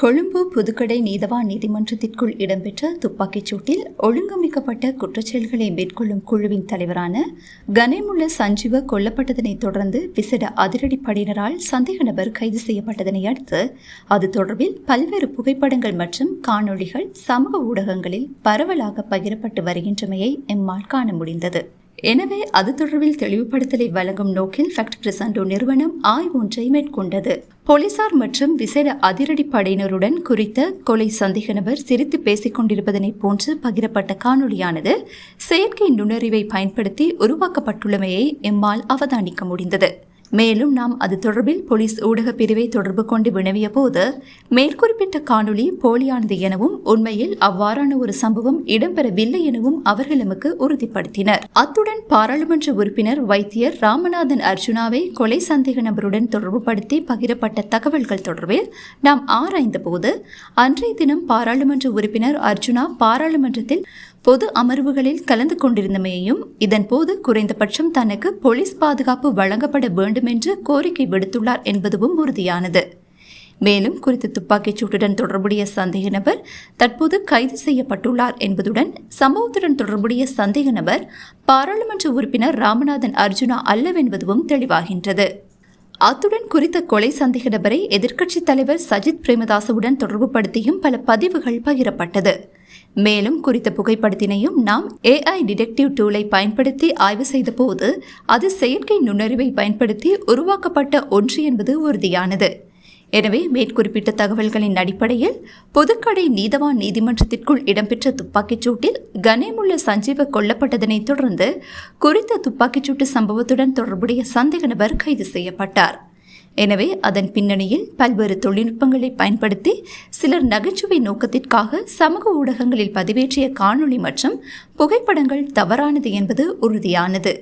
கொழும்பு புதுக்கடை நீதவான் நீதிமன்றத்திற்குள் இடம்பெற்ற துப்பாக்கிச் சூட்டில் ஒழுங்கமைக்கப்பட்ட குற்றச்செயல்களை மேற்கொள்ளும் குழுவின் தலைவரான கனேமுள்ள சஞ்சீவ கொல்லப்பட்டதனைத் தொடர்ந்து விசேட அதிரடிப்படையினரால் சந்தேக நபர் கைது செய்யப்பட்டதனை அடுத்து அது தொடர்பில் பல்வேறு புகைப்படங்கள் மற்றும் காணொளிகள் சமூக ஊடகங்களில் பரவலாக பகிரப்பட்டு வருகின்றமையை எம்மால் காண முடிந்தது. எனவே அது தொடர்பில் தெளிவுபடுத்தலை வழங்கும் நோக்கில் ஃபேக்ட் கிரிசண்டோ நிறுவனம் ஆய்வு ஒன்றை மேற்கொண்டது. போலீசார் மற்றும் விசேட அதிரடி படையினருடன் குறித்த கொலை சந்தேக நபர் சிரித்து பேசிக் கொண்டிருப்பதனை போன்று பகிரப்பட்ட காணொளியானது செயற்கை நுண்ணறிவை பயன்படுத்தி உருவாக்கப்பட்டுள்ளமையை எம்மால் அவதானிக்க முடிந்தது. மேலும் நாம் அது தொடர்பில் போலீஸ் ஊடக பிரிவை தொடர்பு கொண்டு வினவிய போது மேற்குறிப்பிட்ட காணொளி போலியானது எனவும் உண்மையில் அவ்வாறான ஒரு சம்பவம் இடம்பெறவில்லை எனவும் அவர்கள் எமக்கு உறுதிப்படுத்தினர். அத்துடன் பாராளுமன்ற உறுப்பினர் வைத்தியர் ராமநாதன் அர்ஜுனாவை கொலை சந்தேக நபருடன் தொடர்புபடுத்தி பகிரப்பட்ட தகவல்கள் தொடர்பில் நாம் ஆராய்ந்த போது அன்றைய தினம் பாராளுமன்ற உறுப்பினர் அர்ஜுனா பாராளுமன்றத்தில் பொது அமர்வுகளில் கலந்து கொண்டிருந்தமையையும் இதன்போது குறைந்தபட்சம் தனக்கு போலீஸ் பாதுகாப்பு வழங்கப்பட வேண்டும் என்று கோரிக்கை விடுத்துள்ளார் என்பதுவும் உறுதியானது. மேலும் குறித்த துப்பாக்கிச் சூட்டுடன் தொடர்புடைய சந்தேக நபர் தற்போது கைது செய்யப்பட்டுள்ளார் என்பதுடன் சம்பவத்துடன் தொடர்புடைய சந்தேக நபர் பாராளுமன்ற உறுப்பினர் ராமநாதன் அர்ஜுனா அல்லவென்பதுவும் தெளிவாகின்றது. அத்துடன் குறித்த கொலை சந்தேக நபரை எதிர்க்கட்சித் தலைவர் சஜித் பிரேமதாசவுடன் தொடர்புபடுத்தியும் பல பதிவுகள் பகிரப்பட்டது. மேலும் குறித்த புகைப்படத்தினையும் நாம் ஏஐ டிடெக்டிவ் டூலை பயன்படுத்தி ஆய்வு செய்தபோது அது செயற்கை நுண்ணறிவை பயன்படுத்தி உருவாக்கப்பட்ட ஒன்று என்பது உறுதியானது. எனவே மேற்குறிப்பிட்ட தகவல்களின் அடிப்படையில் பொதுக்கடை நீதவான் நீதிமன்றத்திற்குள் இடம்பெற்ற துப்பாக்கிச் சூட்டில் கனேமுள்ள சஞ்சீவ கொல்லப்பட்டதனைத் தொடர்ந்து குறித்த துப்பாக்கிச்சூட்டு சம்பவத்துடன் தொடர்புடைய சந்தேக நபர் கைது செய்யப்பட்டார். எனவே அதன் பின்னணியில் பல்வேறு தொழில்நுட்பங்களை பயன்படுத்தி சிலர் நகைச்சுவை நோக்கத்திற்காக சமூக ஊடகங்களில் பதிவேற்றிய காணொளி மற்றும் புகைப்படங்கள் தவறானது என்பது உறுதியானது.